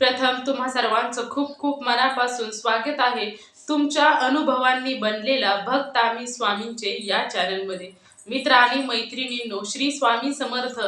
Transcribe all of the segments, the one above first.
प्रथम तुम्हा सर्वांचं खूप खूप मनापासून स्वागत आहे. तुमच्या अनुभवांनी बनलेला भक्त आम्ही स्वामींचे या चॅनलमध्ये. मित्र आणि मैत्रिणींनो श्री स्वामी समर्थ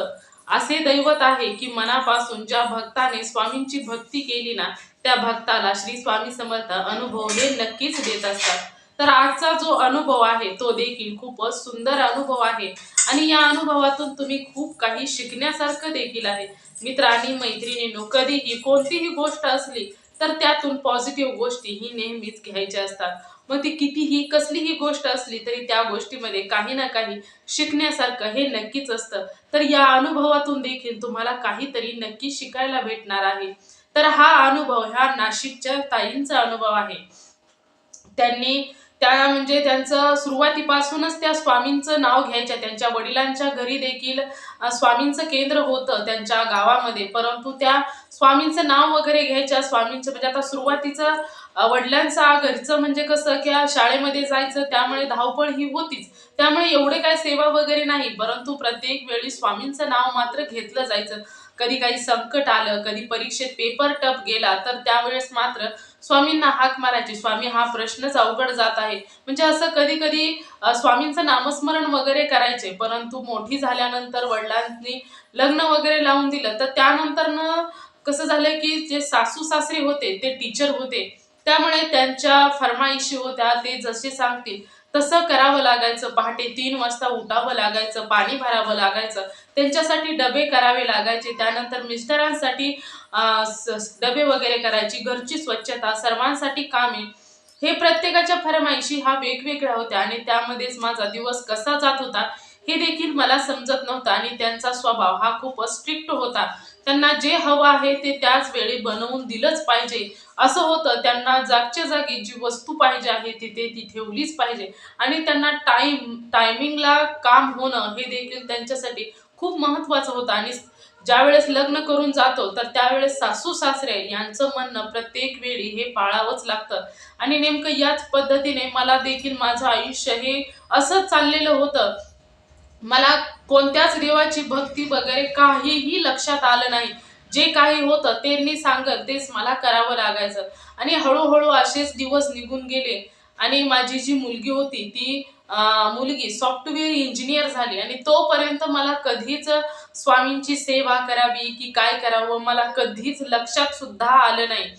असे दैवत आहे की मनापासून ज्या भक्ताने स्वामींची भक्ती केली ना त्या भक्ताला श्री स्वामी समर्थ अनुभव हे नक्कीच देत असतात. तर आजचा जो अनुभव आहे तो देखील खूपच सुंदर अनुभव आहे. आणि या अनुभवातून तुम्ही खूप काही शिकण्यासारखं देखील आहे. मित्रांनी मैत्रिणींनो कधीही कोणतीही गोष्ट असली तर त्यातून पॉझिटिव्ह गोष्टी ही नेहमीच घ्यायच्या असतात. मग ती कितीही कसलीही गोष्ट असली तरी त्या गोष्टीमध्ये काही ना काही शिकण्यासारखं हे नक्कीच असतं. तर या अनुभवातून देखील तुम्हाला काहीतरी नक्की शिकायला भेटणार आहे. तर हा अनुभव ह्या नाशिकच्या ताईंचा अनुभव आहे. त्यांनी त्या म्हणजे त्यांचं सुरुवातीपासूनच त्या स्वामींचं नाव घ्यायच्या त्यांच्या वडिलांच्या घरी देखील स्वामींचं केंद्र होतं त्यांच्या गावामध्ये. परंतु त्या स्वामींचं नाव वगैरे घ्यायच्या स्वामींचं म्हणजे आता सुरुवातीचं वडिलांचा घरचं म्हणजे कसं की शाळेमध्ये जायचं त्यामुळे धावपळ ही होतीच. त्यामुळे एवढे काय सेवा वगैरे नाही परंतु प्रत्येक वेळी स्वामींचं नाव मात्र घेतलं जायचं. कधी काही संकट आलं कधी परीक्षेत पेपर टप गेला तर त्यावेळेस मात्र स्वामींना हाक मारायची. स्वामी हा प्रश्नच अवघड जात आहे. म्हणजे असं कधी कधी स्वामींचं नामस्मरण वगैरे करायचे परंतु मोठी झाल्यानंतर वडिलांनी लग्न वगैरे लावून दिलं तर त्यानंतर न कसं झालं की जे सासू सासरे होते ते टीचर होते. त्यामुळे त्यांच्या फरमाईशी होत्या ते जसे सांगतील तसं करावं लागायचं पहाटे तीन वाजता उठावं लागायचं पाणी भरावं लागायचं त्यांच्यासाठी डबे करावे लागायचे. त्यानंतर मिस्टरांसाठी डबे वगैरे करायची घरची स्वच्छता सर्वांसाठी कामे. हे प्रत्येकाच्या फरमाईशी हा वेगवेगळ्या होत्या आणि त्यामध्येच माझा दिवस कसा जात होता हे देखील मला समजत नव्हतं आणि त्यांचा स्वभाव हा खूपच स्ट्रिक्ट होता. त्यांना जे हवं आहे ते त्याच वेळी बनवून दिलंच पाहिजे. असं होतं त्यांना जागच्या जागी जी वस्तू पाहिजे आहे तिथे ती ठेवलीच पाहिजे. आणि त्यांना टाइम टायमिंगला काम होणं हे देखील त्यांच्यासाठी खूप महत्वाचं होतं. आणि ज्यावेळेस लग्न करून जातो तर त्यावेळेस सासू सासरे यांचं म्हणणं प्रत्येक वेळी हे पाळावंच लागतं. आणि नेमकं याच पद्धतीने मला देखील माझं आयुष्य हे असंच चाललेलं होतं. मला कोणत्याच देवाची भक्ती वगैरे काहीही लक्षात आलं नाही. जे काही होतं ते मी सांगत तेच मला करावं लागायचं. आणि हळूहळू असेच दिवस निघून गेले. आणि माझी जी मुलगी होती ती मुलगी सॉफ्टवेअर इंजिनियर झाली. आणि तोपर्यंत मला कधीच स्वामींची सेवा करावी की काय करावं मला कधीच लक्षात सुद्धा आलं नाही.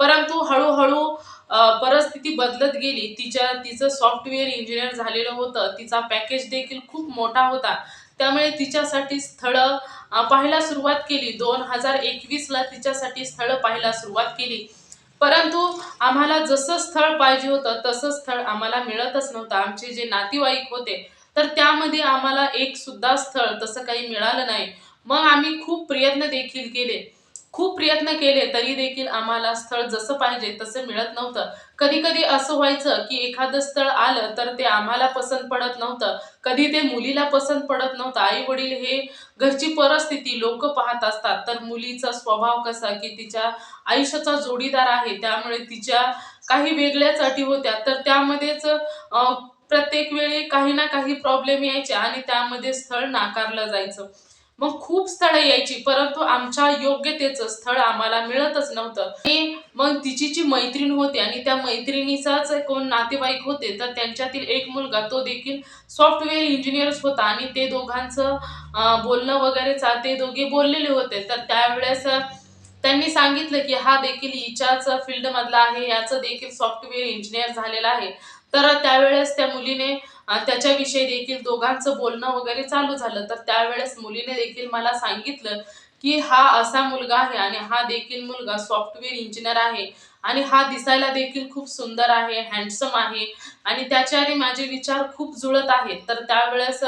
परंतु हळूहळू परिस्थिती बदलत गेली. तिच्या तिचं सॉफ्टवेअर इंजिनियर झालेलं होतं. तिचा पॅकेज देखील खूप मोठा होता. त्यामुळे तिच्यासाठी स्थळं पाहायला सुरुवात केली. दोन हजार एकवीसला तिच्यासाठी स्थळं पाहायला सुरुवात केली. परंतु आम्हाला जसं स्थळ पाहिजे होतं तसं स्थळ आम्हाला मिळतच नव्हतं. आमचे जे नातेवाईक होते तर त्यामध्ये आम्हाला एक सुद्धा स्थळ तसं काही मिळालं नाही. मग आम्ही खूप प्रयत्न देखील केले. खूप प्रयत्न केले तरी देखील आम्हाला स्थळ जसं पाहिजे तसं मिळत नव्हतं. कधी कधी असं व्हायचं की एखादं स्थळ आलं तर ते आम्हाला पसंत पडत नव्हतं. कधी ते मुलीला पसंत पडत नव्हतं. आई वडील हे घरची परिस्थिती लोक पाहत असतात. तर मुलीचा स्वभाव कसा की तिच्या आयुष्याचा जोडीदार आहे त्यामुळे तिच्या काही वेगळ्याच अटी होत्या. तर त्यामध्येच प्रत्येक वेळी काही ना काही प्रॉब्लेम यायचे आणि त्यामध्ये स्थळ नाकारलं जायचं. मग खूप स्थळं यायची परंतु आमच्या योग्यतेचं स्थळ आम्हाला मिळतच नव्हतं. आणि मग तिची जी मैत्रीण होती आणि त्या मैत्रिणीचाच कोण नातेवाईक होते तर त्यांच्यातील एक मुलगा तो देखील सॉफ्टवेअर इंजिनियरच होता आणि ते दोघांचं बोलणं वगैरे चा ते दोघे बोललेले होते. तर त्यावेळेस त्यांनी सांगितलं की हा देखील हिच्याच फील्डमधला आहे याचं देखील सॉफ्टवेअर इंजिनियर झालेला आहे. तर त्यावेळेस त्या मुलीने आणि त्याच्याविषयी देखील दोघांचं बोलणं वगैरे चालू झालं. तर त्यावेळेस मुलीने देखील मला सांगितलं की हा असा मुलगा आहे आणि हा देखील मुलगा सॉफ्टवेअर इंजिनियर आहे आणि हा दिसायला देखील खूप सुंदर आहे हँडसम आहे आणि त्याच्याने माझे विचार खूप जुळत आहेत. तर त्यावेळेस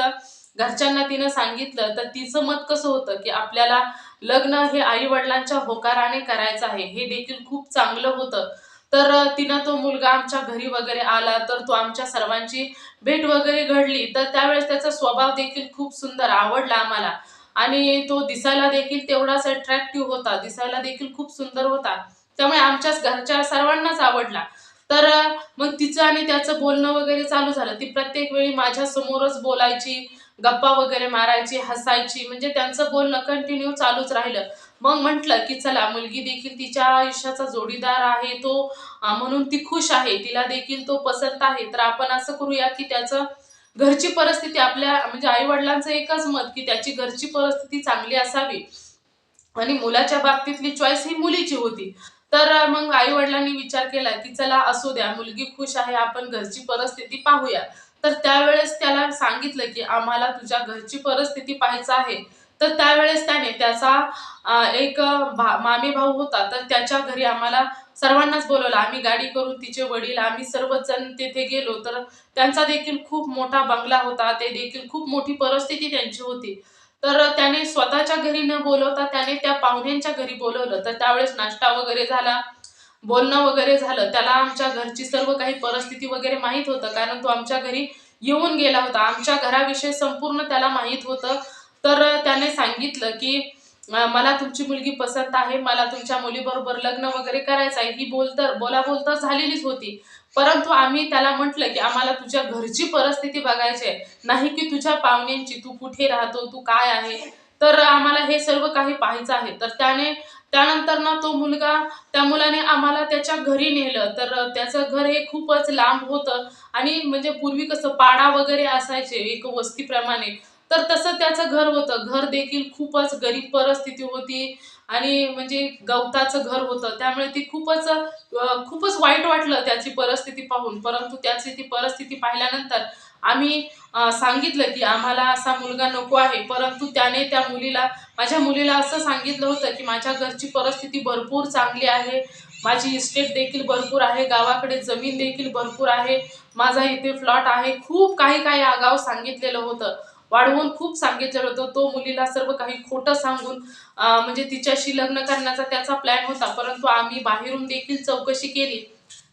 घरच्यांना तिनं सांगितलं तर तिचं मत कसं होतं की आपल्याला लग्न हे आई वडिलांच्या होकाराने करायचं आहे. हे देखील खूप चांगलं होतं. तर तिनं तो मुलगा आमच्या घरी वगैरे आला तर तो आमच्या सर्वांची भेट वगैरे घडली. तर त्यावेळेस त्याचा स्वभाव देखील खूप सुंदर आवडला आम्हाला. आणि तो दिसायला देखील तेवढाच अट्रॅक्टिव्ह होता दिसायला देखील खूप सुंदर होता. त्यामुळे आमच्याच घरच्या सर्वांनाच आवडला. तर मग तिचं आणि त्याचं बोलणं वगैरे चालू झालं. ती प्रत्येक वेळी माझ्या समोरच बोलायची गप्पा वगैरे मारायची हसायची. म्हणजे त्यांचं बोलणं कंटिन्यू चालूच राहिलं. मग म्हटलं की चला मुलगी देखील तिच्या आयुष्याचा जोडीदार आहे तो म्हणून ती खुश आहे तिला देखील तो पसंत आहे. तर आपण असं करूया की त्याचं घरची परिस्थिती आपल्या म्हणजे आई वडिलांचं एकच मत की त्याची घरची परिस्थिती चांगली असावी. आणि मुलाच्या बाबतीतली चॉईस ही मुलीची होती. तर मग आई वडिलांनी विचार केला की चला असू द्या मुलगी खुश आहे आपण घरची परिस्थिती पाहूया. तर त्यावेळेस त्याला सांगितलं की आम्हाला तुझ्या घरची परिस्थिती पाहायचं आहे. तर त्यावेळेस त्याने त्याचा एक भा मामी भाऊ होता तर त्याच्या घरी आम्हाला सर्वांनाच बोलवलं. आम्ही गाडी करून तिचे वडील आम्ही सर्वच जण तिथे गेलो तर त्यांचा देखील खूप मोठा बंगला होता. ते देखील खूप मोठी परिस्थिती त्यांची होती. तर त्याने स्वतःच्या घरी न बोलवता त्याने त्या पाहुण्यांच्या घरी बोलवलं. तर त्यावेळेस नाश्ता वगैरे झाला बोलणं वगैरे झालं. त्याला आमच्या घरची सर्व काही परिस्थिती वगैरे माहीत होतं कारण तो आमच्या घरी येऊन गेला होता. आमच्या घराविषयी संपूर्ण त्याला माहीत होतं. तर त्याने सांगितलं की मला तुमची मुलगी पसंत आहे मला तुमच्या मुलीबरोबर लग्न वगैरे करायचं आहे ही बोलतर बोला बोलता झालेलीच होती. परंतु आम्ही त्याला म्हटलं की आम्हाला तुझ्या घरची परिस्थिती बघायची आहे. नाही की तुझ्या पाहुण्यांची तू कुठे राहतो तू काय आहे? तर आम्हाला हे सर्व काही पाहायचं आहे. तर त्याने त्यानंतर ना तो मुलगा त्या मुलाने आम्हाला त्याच्या घरी नेलं. तर त्याचं घर हे खूपच लांब होतं आणि म्हणजे पूर्वी कसं पाडा वगैरे असायचे एक वस्तीप्रमाणे. तर तसं त्याचं घर होतं. घर देखील खूपच गरीब परिस्थिती होती आणि म्हणजे गवताचं घर होतं. त्यामुळे ती खूपच खूपच वाईट वाटलं त्याची परिस्थिती पाहून. परंतु त्याची ती परिस्थिती पाहिल्यानंतर आम्ही सांगितलं की आम्हाला असा मुलगा नको आहे. परंतु त्याने त्या मुलीला माझ्या मुलीला असं सांगितलं होतं की माझ्या घरची परिस्थिती भरपूर चांगली आहे. माझी इस्टेट देखील भरपूर आहे. गावाकडे जमीन देखील भरपूर आहे. माझा इथे फ्लॉट आहे. खूप काही काही आगाव सांगितलेलं होतं. वाढवून खूप सांगितलेलं होतं. तो मुलीला सर्व काही खोटं सांगून म्हणजे तिच्याशी लग्न करण्याचा त्याचा प्लॅन होता. परंतु आम्ही बाहेरून देखील चौकशी केली.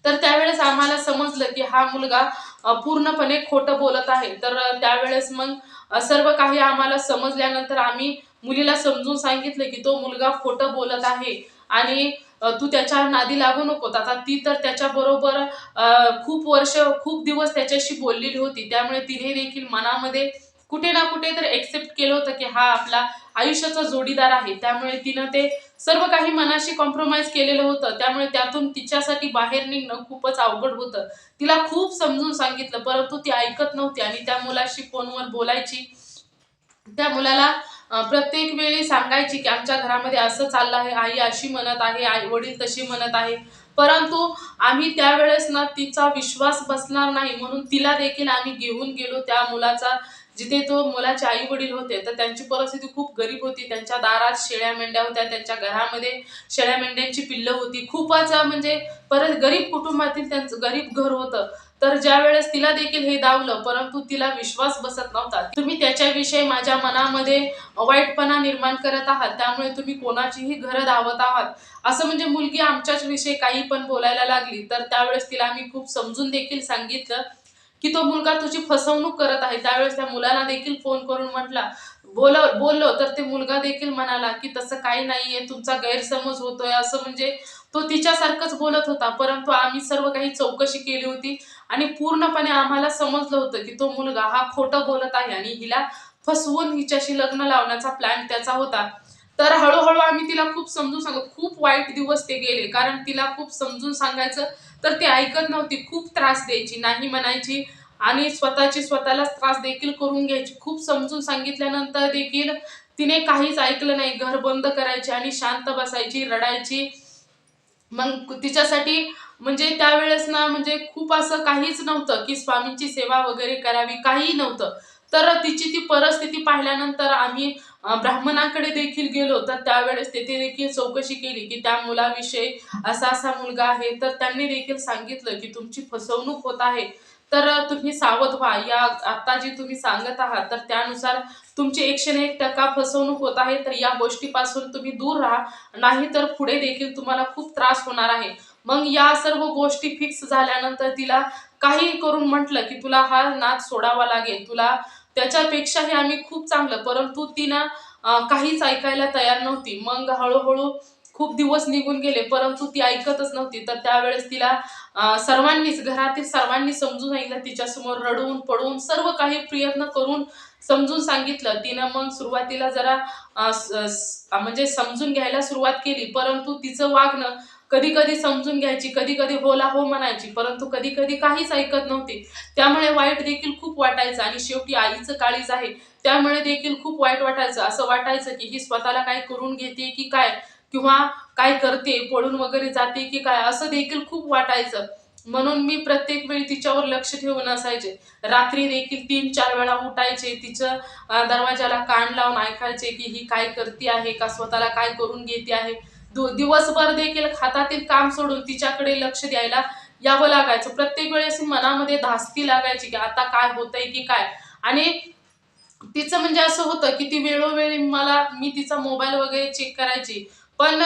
तर त्यावेळेस आम्हाला समजलं की हा मुलगा पूर्णपणे खोटं बोलत आहे. तर त्यावेळेस मग सर्व काही आम्हाला समजल्यानंतर आम्ही मुलीला समजून सांगितलं की तो मुलगा खोटं बोलत आहे आणि तू त्याच्या नादी लागू नकोत आता ती तर त्याच्या बरोबर खूप वर्ष खूप दिवस त्याच्याशी बोललेली होती. त्यामुळे तिने देखील मनामध्ये कुठे ना कुठे तर एक्सेप्ट केलं होतं की हा आपला आयुष्याचा जोडीदार आहे. त्यामुळे तिनं ते सर्व काही मनाशी कॉम्प्रोमाइज केलेलं होतं. त्यामुळे त्यातून तिच्यासाठी बाहेर निघणं खूपच अवघड होतं. तिला खूप समजून सांगितलं परंतु ती ऐकत नव्हती आणि त्या मुलाशी फोनवर बोलायची. त्या मुलाला प्रत्येक वेळी सांगायची की आमच्या घरामध्ये असं चाललं आहे आई अशी म्हणत आहे आई वडील तशी म्हणत आहे. परंतु आम्ही त्यावेळेस ना तिचा विश्वास बसणार नाही म्हणून तिला देखील आम्ही घेऊन गेलो त्या मुलाचा जिथे तो मुलाचे आई वडील होते तर त्यांची परिस्थिती खूप गरीब होती. त्यांच्या दारात शेळ्या मेंढ्या होत्या. त्यांच्या घरामध्ये शेळ्या मेंढ्यांची पिल्लं होती. खूपच म्हणजे परत गरीब कुटुंबातील त्यांचं गरीब घर होतं. तर ज्या वेळेस तिला देखील हे दावलं परंतु तिला विश्वास बसत नव्हता. तुम्ही त्याच्याविषयी माझ्या मनामध्ये वाईटपणा निर्माण करत आहात. त्यामुळे तुम्ही कोणाचीही घरं धावत आहात. असं म्हणजे मुलगी आमच्याच विषयी काही पण बोलायला लागली तर त्यावेळेस तिला आम्ही खूप समजून देखील सांगितलं. की तो मुलगा तुझी फसवणूक करत आहे. त्यावेळेस त्या मुलाला देखील फोन करून म्हटला बोल बोललो तर ते मुलगा देखील म्हणाला की तसं काही नाहीये तुमचा गैरसमज होतोय असं म्हणजे तो तिच्यासारखंच बोलत होता. परंतु आम्ही सर्व काही चौकशी केली होती आणि पूर्णपणे आम्हाला समजलं होतं की तो मुलगा हा खोटं बोलत आहे आणि हिला फसवून हिच्याशी लग्न लावण्याचा प्लॅन त्याचा होता. तर हळूहळू आम्ही तिला खूप समजून सांगत खूप वाईट दिवस ते गेले. कारण तिला खूप समजून सांगायचं तर ती ऐकत नव्हती. खूप त्रास द्यायची नाही म्हणायची आणि स्वतःची स्वतःलाच त्रास देखील करून घ्यायची. खूप समजून सांगितल्यानंतर देखील तिने काहीच ऐकलं नाही. घर बंद करायची आणि शांत बसायची रडायची. मग तिच्यासाठी म्हणजे त्यावेळेस ना म्हणजे खूप असं काहीच नव्हतं की स्वामींची सेवा वगैरे करावी काही नव्हतं. तर तिची ती परिस्थिती पाहिल्यानंतर आम्ही ब्राह्मणाकडे देखील गेलो तर त्यावेळेस तेथे देखील चौकशी केली की त्या मुलाविषयी असा असा मुलगा आहे. तर त्यांनी देखील सांगितलं की तुमची फसवणूक होत आहे. तर तुम्ही सावध व्हा. या आता जी तुम्ही सांगत आहात तर त्यानुसार तुमची एकशे एक टक्का फसवणूक होत आहे. तर या गोष्टीपासून तुम्ही दूर राहा. नाही तर पुढे देखील तुम्हाला खूप त्रास होणार आहे. मग या सर्व गोष्टी फिक्स झाल्यानंतर तिला काही करून म्हटलं की तुला हा नाद सोडावा लागेल. तुला त्याच्यापेक्षाही आम्ही खूप चांगलं. परंतु तिनं काहीच ऐकायला तयार नव्हती. मग हळूहळू खूप दिवस निघून गेले. परंतु ती ऐकतच नव्हती. तर त्यावेळेस तिला सर्वांनीच घरातील सर्वांनी समजून सांगितलं. तिच्यासमोर रडवून पडून सर्व काही प्रयत्न करून समजून सांगितलं. तिनं मग सुरुवातीला जरा म्हणजे समजून घ्यायला सुरुवात केली. परंतु तिचं वागणं कधी कधी समजून घ्यायची कधी कधी होला हो म्हणायची परंतु कधी कधी काहीच ऐकत नव्हती. त्यामुळे वाईट देखील खूप वाटायचं आणि शेवटी आईचं काळीज आहे. त्यामुळे देखील खूप वाईट वाटायचं. असं वाटायचं की ही स्वतःला काय करून घेते की काय? किंवा काय करते? पळून वगैरे जाते की काय? असं देखील खूप वाटायचं. म्हणून मी प्रत्येक वेळी तिच्यावर लक्ष ठेवून असायचे. रात्री देखील तीन चार वेळा उठायचे. तिचं दरवाजाला कान लावून ऐकायचे की ही काय करते आहे? का स्वतःला काय करून घेते आहे? दिवसभर देखील हातातील काम सोडून तिच्याकडे लक्ष द्यायला यावं लागायचं. प्रत्येक वेळेस मनामध्ये धास्ती लागायची की आता काय होतंय की काय? आणि तिचं म्हणजे असं होतं की ती वेळोवेळी मला मी तिचा मोबाईल वगैरे चेक करायची. पण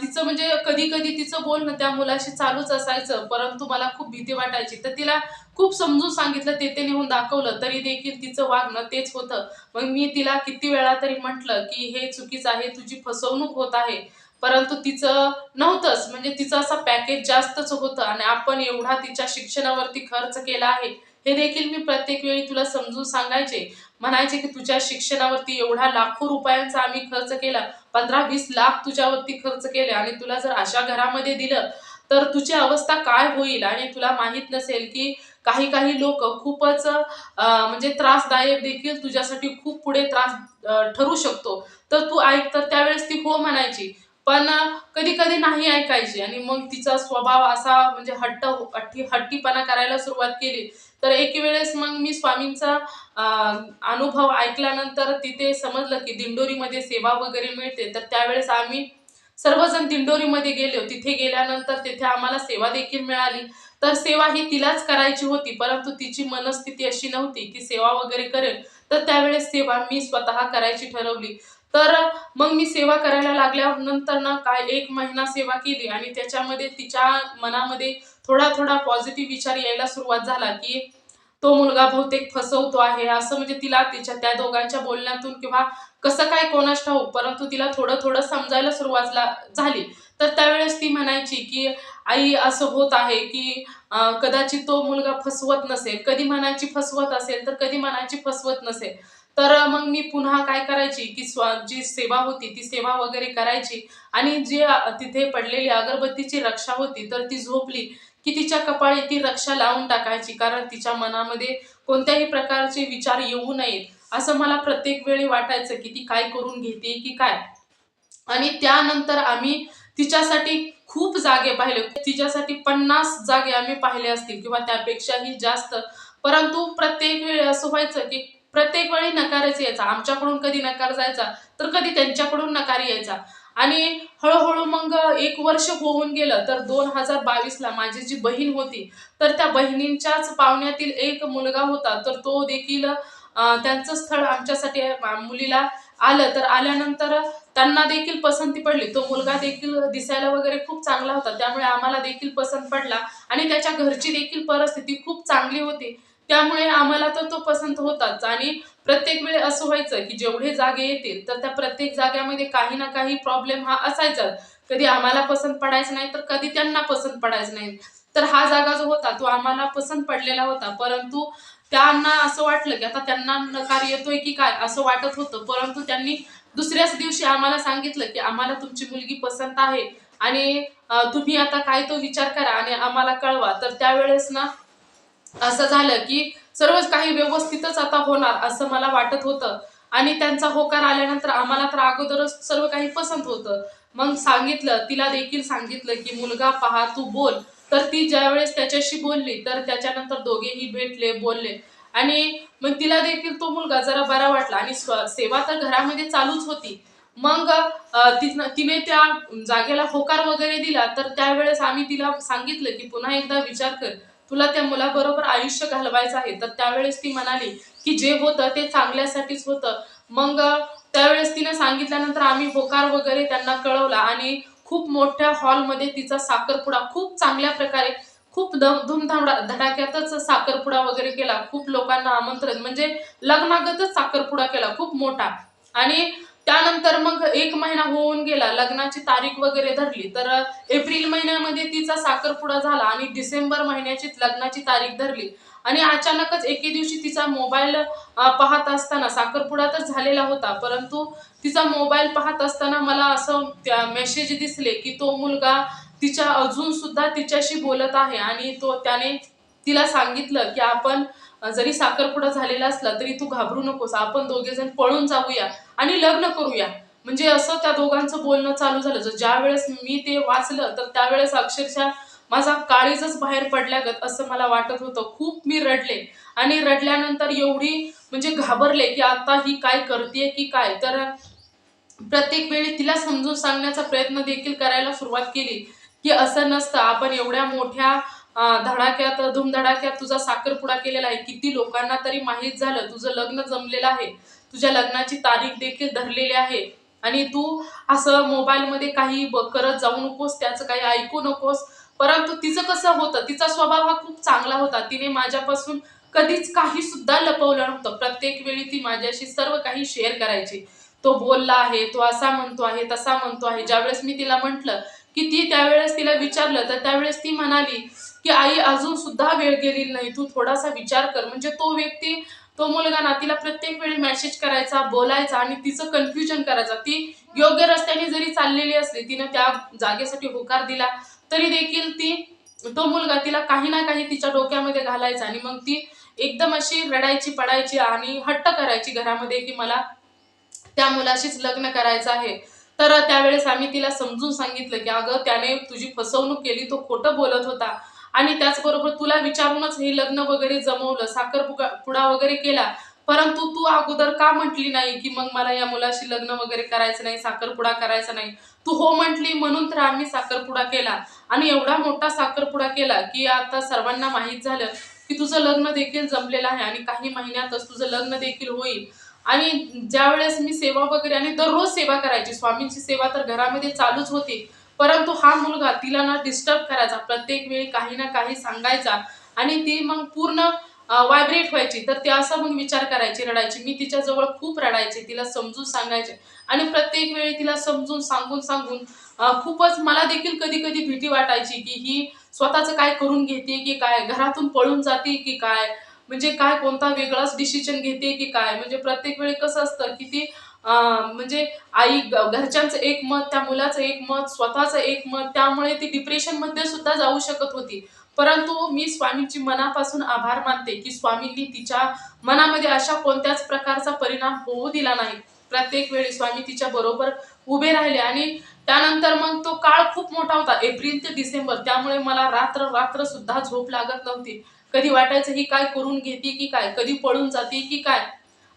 तिचं म्हणजे कधी कधी तिचं बोलणं त्या मुलाशी चालूच असायचं. परंतु मला खूप भीती वाटायची. तर तिला खूप समजून सांगितलं ते ते नेऊन दाखवलं. तरी देखील तिचं वागणं तेच होतं. मग मी तिला किती वेळा तरी म्हटलं की हे चुकीचं आहे तुझी फसवणूक होत आहे. परंतु तिचं नव्हतंच. म्हणजे तिचं असं पॅकेज जास्तच होतं आणि आपण एवढा तिच्या शिक्षणावरती खर्च केला आहे हे देखील मी प्रत्येक वेळी तुला समजून सांगायचे. म्हणायचे की तुझ्या शिक्षणावरती एवढा लाखो रुपयांचा आम्ही खर्च केला पंधरा वीस लाख तुझ्यावरती खर्च केले आणि तुला जर अशा घरामध्ये दिलं तर तुझी अवस्था काय होईल? आणि तुला माहीत नसेल की काही काही लोक खूपच म्हणजे त्रासदायक देखील तुझ्यासाठी खूप पुढे त्रास ठरू शकतो. तर तू ऐक तर त्यावेळेस ती हो म्हणायची. पण कधी कधी नाही ऐकायची. आणि मग तिचा स्वभाव असा म्हणजे हट्ट हट्टी हट्टीपणा करायला सुरुवात केली. तर एक वेळेस मग मी स्वामींचा अनुभव ऐकल्यानंतर तिथे समजलं की दिंडोरीमध्ये सेवा वगैरे मिळते. तर त्यावेळेस आम्ही सर्वजण दिंडोरीमध्ये गेलो. तिथे गेल्यानंतर तिथे आम्हाला सेवा देखील मिळाली. तर सेवा ही तिलाच करायची होती. परंतु तिची मनस्थिती अशी नव्हती की सेवा वगैरे करेल. तर त्यावेळेस सेवा मी स्वतः करायची ठरवली. तर मग मी सेवा करायला लागल्यानंतर ना काय एक महिना सेवा केली आणि त्याच्यामध्ये तिच्या मनामध्ये थोडा थोडा पॉझिटिव्ह विचार यायला सुरुवात झाला की तो मुलगा बहुतेक फसवतो आहे. असं म्हणजे तिला तिच्या त्या दोघांच्या बोलण्यातून किंवा कसं काय कोणास ठाऊक परंतु तिला थोडं थोडं समजायला सुरुवात झाली. तर त्यावेळेस ती म्हणायची की आई असं होत आहे की कदाचित तो मुलगा फसवत नसेल. कधी म्हणायची फसवत असेल तर कधी म्हणायची फसवत नसेल. तर मग मी पुन्हा काय करायची? की स्व जी सेवा होती ती सेवा वगैरे करायची. आणि जी तिथे पडलेली अगरबत्तीची रक्षा होती तर ती झोपली. की तिच्या कपाळी ती रक्षा लावून टाकायची कारण तिच्या मनामध्ये कोणत्याही प्रकारचे विचार येऊ नयेत. असं मला प्रत्येक वेळी वाटायचं की ती काय करून घेते की काय? आणि त्यानंतर आम्ही तिच्यासाठी खूप जागे पाहिले. तिच्यासाठी पन्नास जागे आम्ही पाहिले असतील किंवा त्यापेक्षाही जास्त. परंतु प्रत्येक वेळी असं व्हायचं की प्रत्येक वेळी नकारच यायचा. आमच्याकडून कधी नकार जायचा तर कधी त्यांच्याकडून नकार यायचा. आणि हळूहळू मग एक वर्ष होऊन गेलं तर दोन हजार बावीसला माझी जी बहीण होती तर त्या बहिणींच्याच पाहुण्यातील एक मुलगा होता तर तो देखील त्यांचं स्थळ आमच्यासाठी मुलीला आलं. तर आल्यानंतर त्यांना देखील पसंती पडली. तो मुलगा देखील दिसायला वगैरे खूप चांगला होता. त्यामुळे आम्हाला देखील पसंत पडला. आणि त्याच्या घरची देखील परिस्थिती खूप चांगली होती. त्यामुळे आम्हाला तर तो पसंत होताच. आणि प्रत्येक वेळी असं व्हायचं की जेवढे जागे येतील तर त्या प्रत्येक जाग्यामध्ये काही ना काही प्रॉब्लेम हा असायचाच कधी आम्हाला पसंत पडायचं नाही तर कधी त्यांना पसंत पडायचं नाही. तर हा जागा जो होता तो आम्हाला पसंत पडलेला होता. परंतु त्यांना असं वाटलं की आता त्यांना नकार येतोय की काय असं वाटत होतं. परंतु त्यांनी दुसऱ्याच दिवशी आम्हाला सांगितलं की आम्हाला तुमची मुलगी पसंत आहे. आणि तुम्ही आता काय तो विचार करा आणि आम्हाला कळवा. तर त्यावेळेस ना असं झालं की सर्वच काही व्यवस्थितच आता होणार असं मला वाटत होतं. आणि त्यांचा होकार आल्यानंतर आम्हाला तर अगोदरच सर्व काही पसंत होतं. मग सांगितलं तिला देखील सांगितलं की मुलगा पहा तू बोल. तर ती ज्यावेळेस त्याच्याशी बोलली तर त्याच्यानंतर दोघेही भेटले बोलले. आणि मग तिला देखील तो मुलगा जरा बरा वाटला आणि स्व- सेवा तर घरामध्ये चालूच होती. मग तिनं तिने त्या जागेला होकार वगैरे दिला तर त्यावेळेस आम्ही तिला सांगितलं की पुन्हा एकदा विचार कर. तुला त्या मुलाबरोबर आयुष्य घालवायचं आहे. तर त्यावेळेस ती म्हणाली की जे होतं ते चांगल्यासाठीच होतं. मग त्यावेळेस तिने सांगितल्यानंतर आम्ही होकार वगैरे त्यांना कळवला आणि खूप मोठ्या हॉलमध्ये तिचा साखरपुडा खूप चांगल्या प्रकारे खूप ध- धूमधाम धडाक्यातच साखरपुडा वगैरे केला. खूप लोकांना आमंत्रण म्हणजे लग्नागतच साखरपुडा केला खूप मोठा. आणि त्यानंतर मग एक महिना होऊन गेला लग्नाची तारीख वगैरे धरली तर एप्रिल महिन्यामध्ये तिचा साखरपुडा झाला आणि डिसेंबर महिन्याची लग्नाची तारीख धरली. आणि अचानकच एके दिवशी तिचा मोबाईल पाहत असताना साखरपुडा तर झालेला होता परंतु तिचा मोबाईल पाहत असताना मला असं त्या मेसेज दिसले की तो मुलगा तिच्या अजून सुद्धा तिच्याशी बोलत आहे आणि तो त्याने तिला सांगितलं की आपण जरी साखरपुडा झालेला असला तरी तू घाबरू नकोस. आपण दोघे जण पळून जाऊया आणि लग्न करूया. म्हणजे असं त्या दोघांचं बोलणं चालू झालं. जर ज्या वेळेस मी ते वाचलं तर त्यावेळेस अक्षरशः माझा काळीजच बाहेर पडल्यागत असं मला वाटत होतं. खूप मी रडले. आणि रडल्यानंतर एवढी म्हणजे घाबरले की आता ही काय करते की काय? तर प्रत्येक वेळी तिला समजून सांगण्याचा प्रयत्न देखील करायला सुरुवात केली की असं नसतं. आपण एवढ्या मोठ्या धडाक्यात धुमधडाक्यात तुझा साखरपुडा केलेला आहे. किती लोकांना तरी माहीत झालं तुझं लग्न जमलेलं आहे. तुझ्या लग्नाची तारीख देखील धरलेली आहे. आणि तू असं मोबाईलमध्ये काही ब- करत जाऊ नकोस त्याचं काही ऐकू नकोस. परंतु तिचं कसं होतं तिचा स्वभाव हा खूप चांगला होता. तिने माझ्यापासून कधीच काही सुद्धा लपवलं नव्हतं. प्रत्येक वेळी ती माझ्याशी सर्व काही शेअर करायची. तो बोलला आहे तो असा म्हणतो आहे तसा म्हणतो आहे. ज्यावेळेस मी तिला म्हंटल की ती त्यावेळेस तिला विचारलं तर त्यावेळेस ती म्हणाली की आई अजून सुद्धा वेळ गेलेली नाही तू थोडासा विचार कर. म्हणजे तो व्यक्ती तो मुलगा ना तिला प्रत्येक वेळी मेसेज करायचा बोलायचा आणि तिचं कन्फ्युजन करायचा. ती योग्य रस्त्याने जरी चाललेली असली तिनं त्या जागेसाठी होकार दिला तरी देखील ती तो मुलगा तिला काही ना काही तिच्या डोक्यामध्ये घालायचा आणि मग ती एकदम अशी रडायची पडायची आणि हट्ट करायची घरामध्ये की मला त्या मुलाशीच लग्न करायचं आहे. तर त्यावेळेस आम्ही तिला समजून सांगितलं की अगं त्याने तुझी फसवणूक केली तो खोटं बोलत होता. आणि त्याचबरोबर तुला विचारूनच हे लग्न वगैरे जमवलं साखर पुडा वगैरे केला. परंतु तू अगोदर का म्हटली नाही की मग मला या मुलाशी लग्न वगैरे करायचं नाही साखरपुडा करायचा नाही? तू हो म्हटली म्हणून तर आम्ही साखरपुडा केला. आणि एवढा मोठा साखरपुडा केला की आता सर्वांना माहीत झालं की तुझं लग्न देखील जमलेलं आहे आणि काही महिन्यातच तुझं लग्न देखील होईल. आणि ज्यावेळेस मी सेवा वगैरे आणि दररोज सेवा करायची स्वामींची सेवा तर घरामध्ये चालूच होती. परंतु हा मुलगा तिला ना डिस्टर्ब करायचा. प्रत्येक वेळी काही ना काही सांगायचा. आणि ती मग पूर्ण व्हायब्रेट व्हायची. तर ती असा मग विचार करायची रडायची. मी तिच्याजवळ खूप रडायचे. तिला समजून सांगायचे. आणि प्रत्येक वेळी तिला समजून सांगून सांगून खूपच मला देखील कधी कधी भीती वाटायची की ही स्वतःचं काय करून घेते की काय? घरातून पळून जाते की काय? म्हणजे काय कोणता वेगळाच डिसिजन घेते की काय? म्हणजे प्रत्येक वेळी कसं असतं की ती म्हणजे आई घरच्यांचं एक मत त्या मुलाचं एक मत स्वतःचं एक मत त्यामुळे ती डिप्रेशनमध्ये सुद्धा जाऊ शकत होती. परंतु मी स्वामींची मनापासून आभार मानते की स्वामींनी तिच्या मनामध्ये अशा कोणत्याच प्रकारचा परिणाम होऊ दिला नाही. प्रत्येक वेळी स्वामी तिच्या बरोबर उभे राहिले आणि त्यानंतर मग तो काळ खूप मोठा होता एप्रिल ते डिसेंबर. त्यामुळे मला रात्र रात्र सुद्धा झोप लागत नव्हती. कधी वाटायचं ही काय करून घेते की काय? कधी पळून जाते की काय?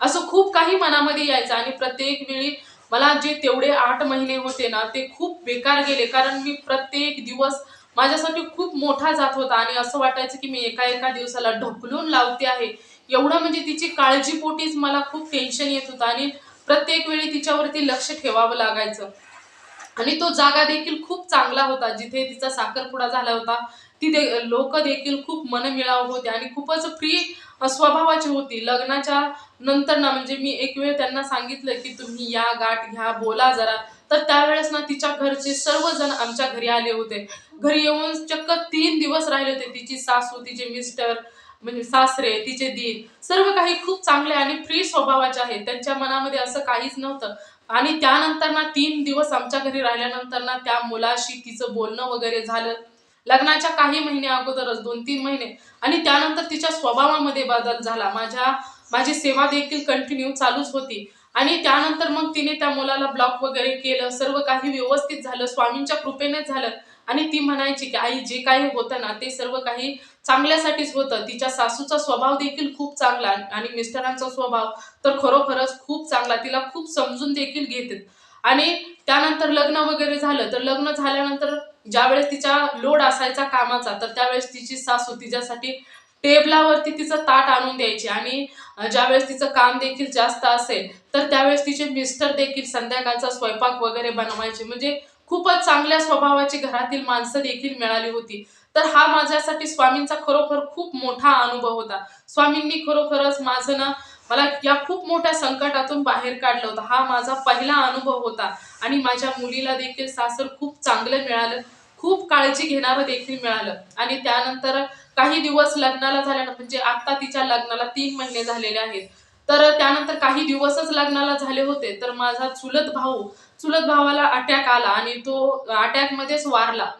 असं खूप काही मनामध्ये यायचं आणि प्रत्येक वेळी मला जे तेवढे आठ महिने होते ना ते खूप बेकार गेले. कारण मी प्रत्येक दिवस माझ्यासाठी खूप मोठा जात होता आणि असं वाटायचं की मी एका एका दिवसाला ढकलून लावते आहे. एवढं म्हणजे तिची काळजीपोटीच मला खूप टेन्शन येत होतं आणि प्रत्येक वेळी तिच्यावरती लक्ष ठेवावं लागायचं. आणि तो जागा देखील खूप चांगला होता. जिथे तिचा साखरपुडा झाला होता ती लोक देखील खूप मनमिळाव होते आणि खूपच फ्री स्वभावाची होती. लग्नाच्या नंतर ना म्हणजे मी एक वेळ त्यांना सांगितलं की तुम्ही या गाठ घ्या बोला जरा. तर त्यावेळेस ना तिच्या घरचे सर्वजण आमच्या घरी आले होते. घरी येऊन चक्क तीन दिवस राहिले होते. तिची सासू तिचे मिस्टर म्हणजे सासरे तिचे दीन सर्व काही खूप चांगले आणि फ्री स्वभावाचे आहेत. त्यांच्या मनामध्ये असं काहीच नव्हतं. आणि त्यानंतर ना तीन दिवस आमच्या घरी राहिल्यानंतर ना त्या मुलाशी तिचं बोलणं वगैरे झालं. लग्नाच्या काही महिने अगोदरच दोन तीन महिने. आणि त्यानंतर तिच्या स्वभावामध्ये बदल झाला. माझ्या माझी सेवा देखील कंटिन्यू चालूच होती. आणि त्यानंतर मग तिने त्या मुलाला ब्लॉक वगैरे केलं. सर्व काही व्यवस्थित झालं. स्वामींच्या कृपेनेच झालं. आणि ती म्हणायची की आई जे काही होतं ना ते सर्व काही चांगल्यासाठीच होतं. तिच्या सासूचा स्वभाव देखील खूप चांगला आणि मिस्टरांचा स्वभाव तर खरोखरच खूप चांगला. तिला खूप समजून देखील घेतात. आणि त्यानंतर लग्न वगैरे झालं तर लग्न झाल्यानंतर ज्यावेळेस तिचा लोड असायचा कामाचा तर त्यावेळेस तिची सासू तिच्यासाठी टेबलावरती तिचं ताट आणून द्यायची आणि ज्यावेळेस तिचं काम देखील जास्त असेल तर त्यावेळेस तिचे मिस्टर देखील संध्याकाळचा स्वयंपाक वगैरे बनवायचे. म्हणजे खूपच चांगल्या स्वभावाची घरातील माणसं देखील मिळाली होती. तर हा माझ्यासाठी स्वामींचा खरोखर खूप मोठा अनुभव होता. स्वामींनी खरोखरच माझं ना मला या खूप मोठ्या संकटातून बाहेर काढलं होतं. हा माझा पहिला अनुभव होता. आणि माझ्या मुलीला देखील सासर खूप चांगलं मिळालं. खूप काळजी घेणारं देखील मिळालं. आणि त्यानंतर काही दिवस लग्नाला झाल्यानं म्हणजे आत्ता तिच्या लग्नाला तीन महिने झालेले आहेत. तर त्यानंतर काही दिवसच लग्नाला झाले होते. तर माझा चुलत भाऊ चुलत भावाला अटॅक आला आणि तो अटॅकमध्येच वारला.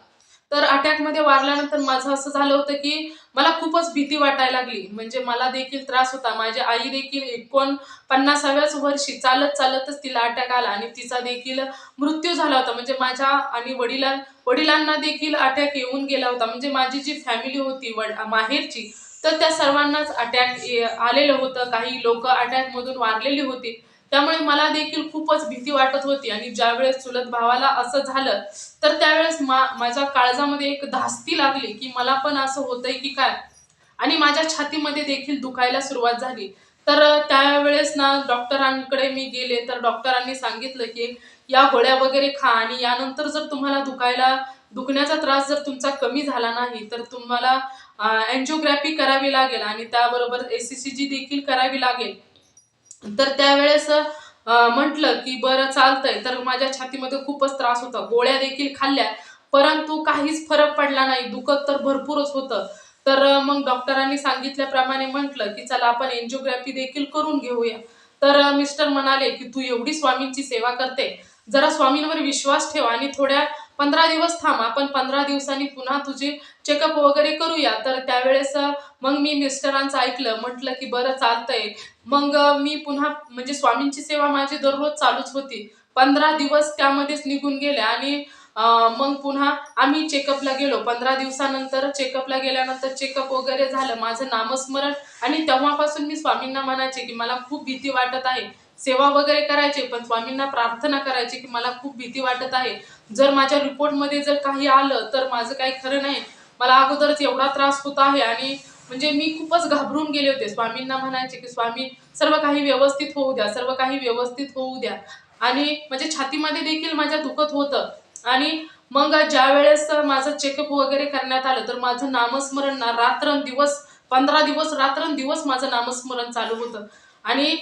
तर अटॅकमध्ये वारल्यानंतर माझं असं झालं होतं की मला खूपच भीती वाटायला लागली. म्हणजे मला देखील त्रास होता. माझी आई देखील एकोण पन्नासाव्याच वर्षी चालत चालतच तिला अटॅक आला आणि तिचा देखील मृत्यू झाला होता. म्हणजे माझ्या आणि वडिलां वडिलांना देखील अटॅक येऊन गेला होता. म्हणजे माझी जी फॅमिली होती वड माहेरची तर त्या सर्वांनाच अटॅक आलेलं होतं. काही लोक अटॅकमधून वारलेली होती. त्यामुळे मला देखील खूपच भीती वाटत होती. आणि ज्यावेळेस चुलत भावाला असं झालं तर त्यावेळेस मा माझ्या काळजामध्ये एक धास्ती लागली की मला पण असं होतंय की काय? आणि माझ्या छातीमध्ये देखील दुखायला सुरुवात झाली. तर त्यावेळेस ना डॉक्टरांकडे मी गेले. तर डॉक्टरांनी सांगितलं की या गोळ्या वगैरे खा आणि यानंतर जर तुम्हाला दुखायला दुखण्याचा त्रास जर तुमचा कमी झाला नाही तर तुम्हाला अँजिओग्राफी करावी लागेल आणि त्याबरोबर एसीसीजी देखील करावी लागेल. तर त्यावेळेस म्हटलं की बरं चालतंय. तर माझ्या छातीमध्ये खूपच त्रास होता. गोळ्या देखील खाल्ल्या. परंतु काहीच फरक पडला नाही. दुखत तर भरपूरच होतं. तर मग डॉक्टरांनी सांगितल्याप्रमाणे म्हटलं की चला आपण एन्जिओग्राफी देखील करून घेऊया. तर मिस्टर म्हणाले की तू एवढी स्वामींची सेवा करते. जरा स्वामींवर विश्वास ठेव आणि थोड्या पंधरा दिवस थांब आपण पंधरा दिवसांनी पुन्हा तुझे चेकअप वगैरे करूया. तर त्यावेळेस मग मी मिस्टरांचं ऐकलं म्हटलं की बरं चालतंय. मग मी पुन्हा म्हणजे स्वामींची सेवा माझी दररोज चालूच होती. पंधरा दिवस त्यामध्येच निघून गेले आणि मग पुन्हा आम्ही चेकअपला गेलो. पंधरा दिवसानंतर चेकअपला गेल्यानंतर चेकअप वगैरे झालं. माझं नामस्मरण आणि तेव्हापासून मी स्वामींना म्हणायचे की मला खूप भीती वाटत आहे. सेवा वगैरे करायचे पण स्वामींना प्रार्थना करायची की मला खूप भीती वाटत आहे. जर माझ्या रिपोर्टमध्ये जर काही आलं तर माझं काही खरं नाही. मला अगोदरच एवढा त्रास होत आहे आणि म्हणजे मी खूपच घाबरून गेले होते. स्वामींना म्हणायचे की स्वामी सर्व काही व्यवस्थित होऊ द्या सर्व काही व्यवस्थित होऊ द्या. आणि म्हणजे छातीमध्ये देखील माझ्या दुखत होतं. आणि मग ज्या वेळेस माझं चेकअप वगैरे करण्यात आलं तर माझं नामस्मरण ना रात्रंदिवस पंधरा दिवस रात्रंदिवस माझं नामस्मरण चालू होतं. आणि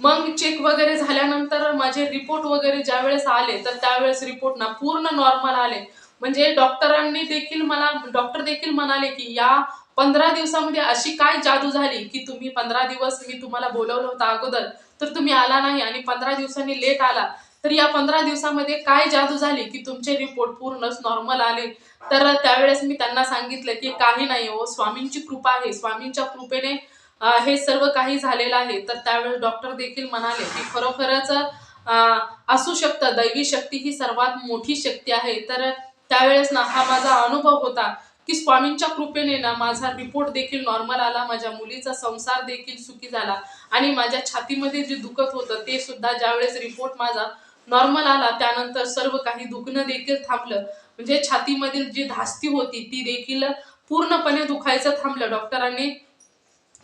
मग चेक वगैरे झाल्यानंतर माझे रिपोर्ट वगैरे ज्या वेळेस आले तर त्यावेळेस रिपोर्ट ना पूर्ण नॉर्मल आले. म्हणजे डॉक्टरांनी देखील मला डॉक्टर देखील म्हणाले की या पंधरा दिवसामध्ये अशी काय जादू झाली की तुम्ही पंधरा दिवस मी तुम्हाला बोलवलं होतं अगोदर तर तुम्ही आला नाही आणि पंधरा दिवसांनी लेट आला. तर या पंधरा दिवसामध्ये काय जादू झाली की तुमचे रिपोर्ट पूर्णच नॉर्मल आले? तर त्यावेळेस मी त्यांना सांगितलं की काही नाही हो स्वामींची कृपा आहे. स्वामींच्या कृपेने हे सर्व काही झालेलं आहे. तर त्यावेळेस डॉक्टर देखील म्हणाले की खरोखरच असू शकतं. दैवी शक्ती ही सर्वात मोठी शक्ती आहे. तर त्यावेळेस ना हा माझा अनुभव होता की स्वामींच्या कृपेने ना माझा रिपोर्ट देखील नॉर्मल आला. माझ्या मुलीचा संसार देखील सुखी झाला. आणि माझ्या छातीमध्ये जे दुखत होतं ते सुद्धा ज्यावेळेस रिपोर्ट माझा नॉर्मल आला त्यानंतर सर्व काही दुखणं देखील थांबलं. म्हणजे छातीमधील जी धास्ती होती ती देखील पूर्णपणे दुखायचं थांबलं. डॉक्टरांनी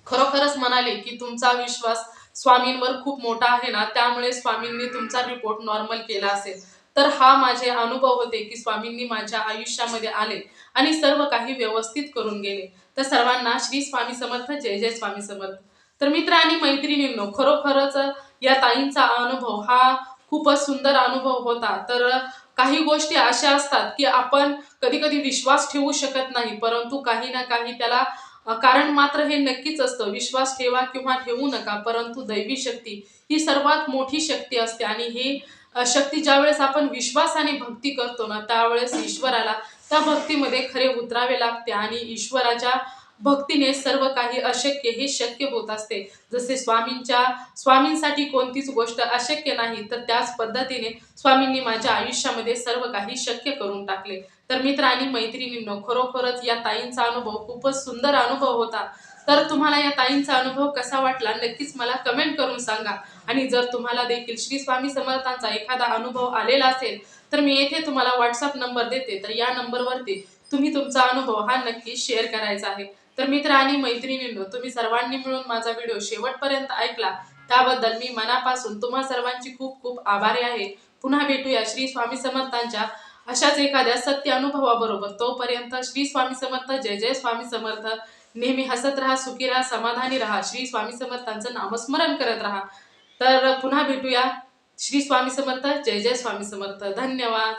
खरोखरच म्हणाले की तुमचा विश्वास स्वामींवर खूप मोठा आहे ना त्यामुळे स्वामींनी तुमचा रिपोर्ट नॉर्मल केला असेल. तर हा माझे अनुभव होते की स्वामींनी माझ्या आयुष्यामध्ये आले आणि सर्व काही व्यवस्थित करून गेले. तर सर्वांना श्री स्वामी समर्थ जय जय स्वामी समर्थ. तर मित्र आणि मैत्रिणींनो खरोखरच या ताईंचा अनुभव हा खूपच सुंदर अनुभव होता. तर काही गोष्टी अशा असतात की आपण कधी कधी विश्वास ठेवू शकत नाही परंतु काही ना काही त्याला कारण मात्र हे नक्कीच असतं. विश्वास ठेवा किंवा ठेवू नका परंतु दैवी शक्ती ही सर्वात मोठी शक्ती असते आणि ही शक्ती ज्यावेळेस आपण विश्वासाने भक्ती करतो ना त्यावेळेस ईश्वराला त्या भक्तीमध्ये खरे उतरावे लागते आणि ईश्वराच्या भक्तीने सर्व काही अशक्य हे शक्य होत असते. जसे स्वामींच्या स्वामींसाठी कोणतीच गोष्ट अशक्य नाही तर त्याच पद्धतीने स्वामींनी माझ्या आयुष्यामध्ये सर्व काही शक्य करून टाकले. तर मित्र आणि मैत्रिणींनो खरोखरच या ताईंचा अनुभव खूपच सुंदर अनुभव होता. तर तुम्हाला या ताईंचा अनुभव कसा वाटला नक्कीच मला कमेंट करून सांगा. आणि जर तुम्हाला देखील श्री स्वामी समर्थांचा एखादा अनुभव आलेला असेल तर मी येथे तुम्हाला व्हॉट्सअप नंबर देते. तर या नंबरवरती तुम्ही तुमचा अनुभव हा नक्की शेअर करायचा आहे. तर मित्र आणि मैत्रिणींनो तुम्ही सर्वांनी मिळून माझा व्हिडिओ शेवटपर्यंत ऐकला. त्याबद्दल मी मनापासून तुम्हा सर्वांची खूप खूप आभारी आहे. पुन्हा भेटूया श्री स्वामी समर्थांच्या अशाच एखाद्या सत्य अनुभवाबरोबर. तोपर्यंत श्री स्वामी समर्थ जय जय स्वामी समर्थ. नेहमी हसत राहा सुखी राहा समाधानी राहा. श्री स्वामी समर्थांचं नामस्मरण करत राहा. तर पुन्हा भेटूया. श्री स्वामी समर्थ जय जय स्वामी समर्थ. धन्यवाद.